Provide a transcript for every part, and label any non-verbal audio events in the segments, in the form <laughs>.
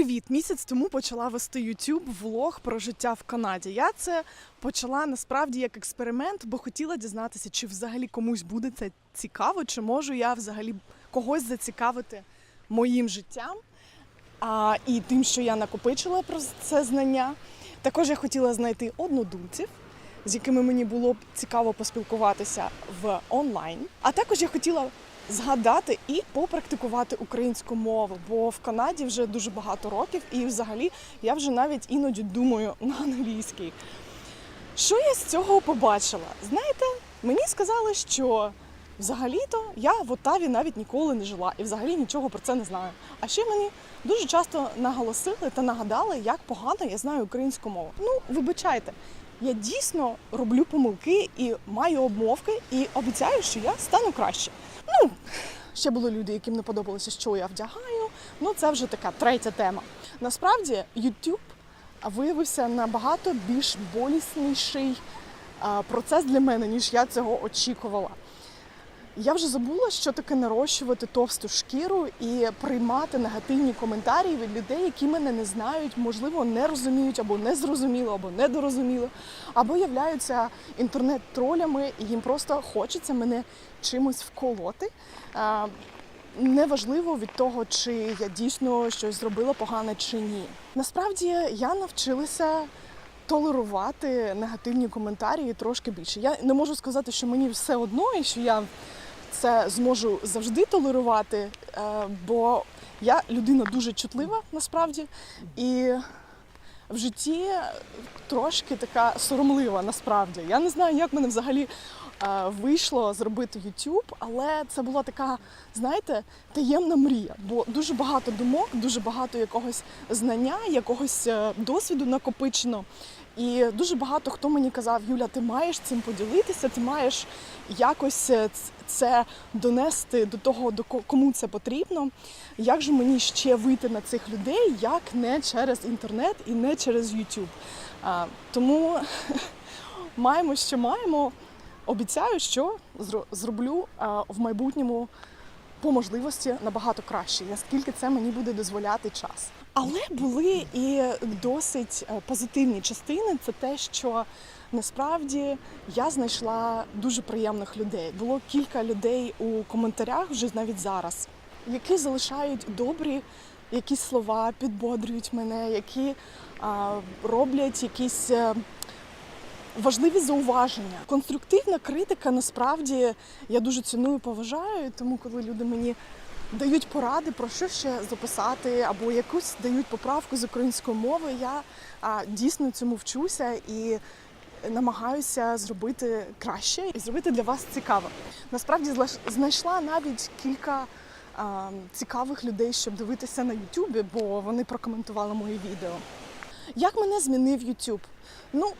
Привіт! Місяць тому почала вести YouTube влог про життя в Канаді. Я це почала насправді як експеримент, бо хотіла дізнатися, чи взагалі комусь буде це цікаво, чи можу я взагалі когось зацікавити моїм життям а, і тим, що я накопичила про це знання. Також я хотіла знайти однодумців, з якими мені було б цікаво поспілкуватися в онлайн. А також я хотіла згадати і попрактикувати українську мову, бо в Канаді вже дуже багато років, і взагалі я вже навіть іноді думаю на англійській. Що я з цього побачила? Знаєте, мені сказали, що взагалі-то я в Оттаві навіть ніколи не жила і взагалі нічого про це не знаю. А ще мені дуже часто наголосили та нагадали, як погано я знаю українську мову. Ну, вибачайте, я дійсно роблю помилки і маю обмовки, і обіцяю, що я стану краще. Ну, ще були люди, яким не подобалося, що я вдягаю. Ну, це вже така третя тема. Насправді, YouTube виявився набагато більш болісніший процес для мене, ніж я цього очікувала. Я вже забула, що таке нарощувати товсту шкіру і приймати негативні коментарі від людей, які мене не знають, можливо, не розуміють або не зрозуміло, або недорозуміло, або являються інтернет-тролями, і їм просто хочеться мене чимось вколоти. Неважливо від того, чи я дійсно щось зробила погане чи ні. Насправді я навчилася толерувати негативні коментарі трошки більше. Я не можу сказати, що мені все одно і що я це зможу завжди толерувати, е, бо я людина дуже чутлива насправді і в житті трошки така соромлива насправді. Я не знаю, як мене взагалі е, вийшло зробити YouTube, але це була така, знаєте, таємна мрія. Бо дуже багато думок, дуже багато якогось знання, якогось е, досвіду накопичено. І дуже багато хто мені казав, Юля, ти маєш цим поділитися, ти маєш якось е, це донести до того, до ко- кому це потрібно. Як же мені ще вийти на цих людей, як не через інтернет і не через. А, тому <laughs> маємо, що маємо. Обіцяю, що зро- зроблю в майбутньому по можливості набагато краще, наскільки це мені буде дозволяти час. Але були і досить е, позитивні частини. Це те, що насправді я знайшла дуже приємних людей. Було кілька людей у коментарях вже навіть зараз, які залишають добрі якісь слова, підбодрюють мене, які а, роблять якісь. е, Важливі зауваження. Конструктивна критика насправді я дуже ціную, поважаю, тому коли люди мені дають поради про що ще записати, або якусь дають поправку з української мови, я а, дійсно цьому вчуся і намагаюся зробити краще і зробити для вас цікаво. Насправді знайшла навіть кілька цікавих людей, щоб дивитися на Ютубі, бо вони прокоментували мої відео. Як мене змінив YouTube? Ну,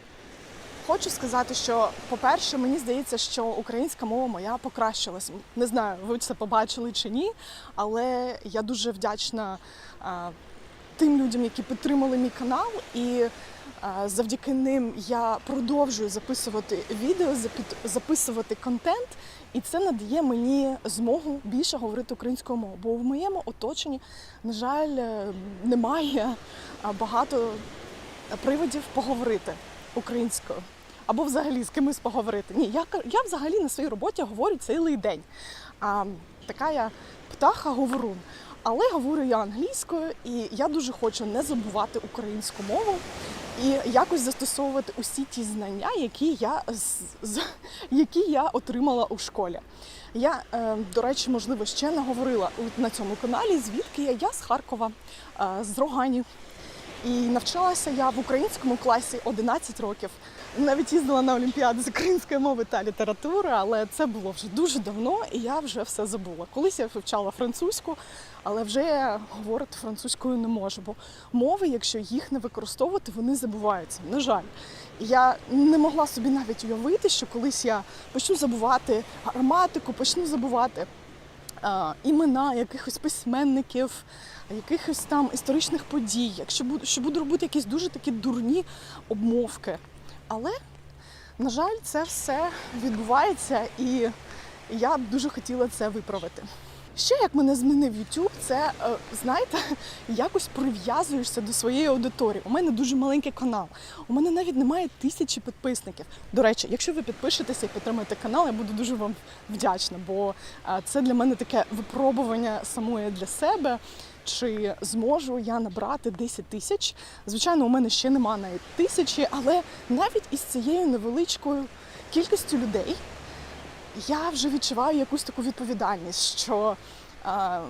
Хочу сказати, що, по-перше, мені здається, що українська мова моя покращилась. Не знаю, ви це побачили чи ні, але я дуже вдячна а, тим людям, які підтримали мій канал, і а, завдяки ним я продовжую записувати відео, записувати контент, і це надає мені змогу більше говорити українською мовою. Бо в моєму оточенні, на жаль, е, немає багато приводів поговорити українською. Або взагалі з кимось поговорити. Ні, я, я взагалі на своїй роботі говорю цілий день. А, така я птаха говорун. Але говорю я англійською, і я дуже хочу не забувати українську мову і якось застосовувати усі ті знання, які я, з, які я отримала у школі. Я, е, до речі, можливо, ще не говорила на цьому каналі, звідки я. Я з Харкова, е, з Роганів. І навчалася я в українському класі 11 років. Навіть їздила на олімпіади з української мови та літератури, але це було вже дуже давно, і я вже все забула. Колись я вивчала французьку, але вже говорити французькою не можу, бо мови, якщо їх не використовувати, вони забуваються. На жаль. Я не могла собі навіть уявити, що колись я почну забувати граматику, почну забувати імена якихось письменників, якихось там історичних подій, якщо буду, що буду робити якісь дуже такі дурні обмовки. Але, на жаль, це все відбувається, і я б дуже хотіла це виправити. Ще як мене змінив YouTube, це е, знаєте, <laughs> якось прив'язуєшся до своєї аудиторії. У мене дуже маленький канал. У мене навіть немає тисячі підписників. До речі, якщо ви підпишетеся і підтримаєте канал, я буду дуже вам вдячна, бо е, це для мене таке випробування самої для себе. Чи зможу я набрати 10 тисяч? Звичайно, у мене ще нема навіть тисячі, але навіть із цією невеличкою кількістю людей я вже відчуваю якусь таку відповідальність, що е,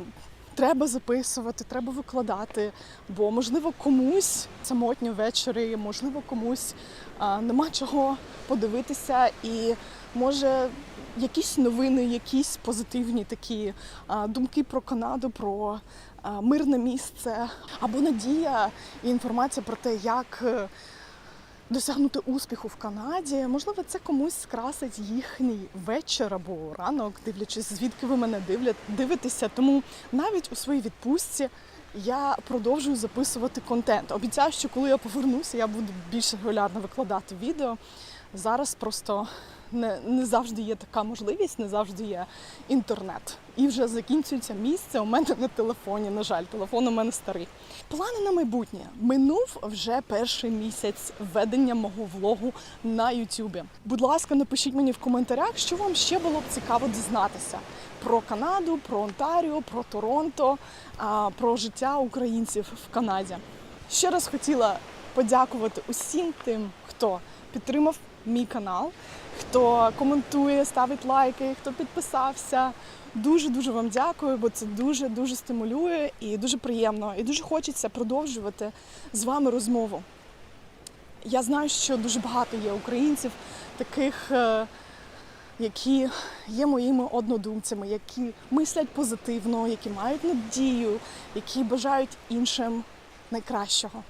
треба записувати, треба викладати, бо можливо комусь самотньо ввечері, можливо, комусь е, нема чого подивитися, і може якісь новини, якісь позитивні такі е, думки про Канаду, про е, мирне місце, або надія і інформація про те, як. Досягнути успіху в Канаді. Можливо, це комусь скрасить їхній вечір або ранок, дивлячись, звідки ви мене дивлять, дивитеся. Тому навіть у своїй відпустці я продовжую записувати контент. Обіцяю, що коли я повернуся, я буду більш регулярно викладати відео. Зараз просто не, не завжди є така можливість, не завжди є інтернет. І вже закінчується місце у мене на телефоні. На жаль, телефон у мене старий. Плани на майбутнє минув вже перший місяць ведення мого влогу на Ютубі. Будь ласка, напишіть мені в коментарях, що вам ще було б цікаво дізнатися про Канаду, про Онтаріо, про Торонто, про життя українців в Канаді. Ще раз хотіла подякувати усім тим, хто підтримав мій канал, хто коментує, ставить лайки, хто підписався. Дуже дуже вам дякую, бо це дуже дуже стимулює і дуже приємно. І дуже хочеться продовжувати з вами розмову. Я знаю, що дуже багато є українців, таких, е, які є моїми однодумцями, які мислять позитивно, які мають надію, які бажають іншим найкращого.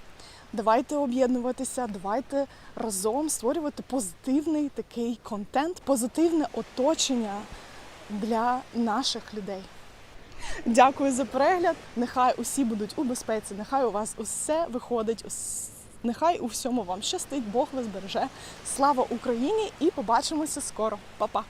Давайте об'єднуватися, давайте разом створювати позитивний такий контент, позитивне оточення для наших людей. Дякую за перегляд. Нехай усі будуть у безпеці, нехай у вас усе виходить, нехай у всьому вам щастить, Бог вас береже. Слава Україні і побачимося скоро. Па-па!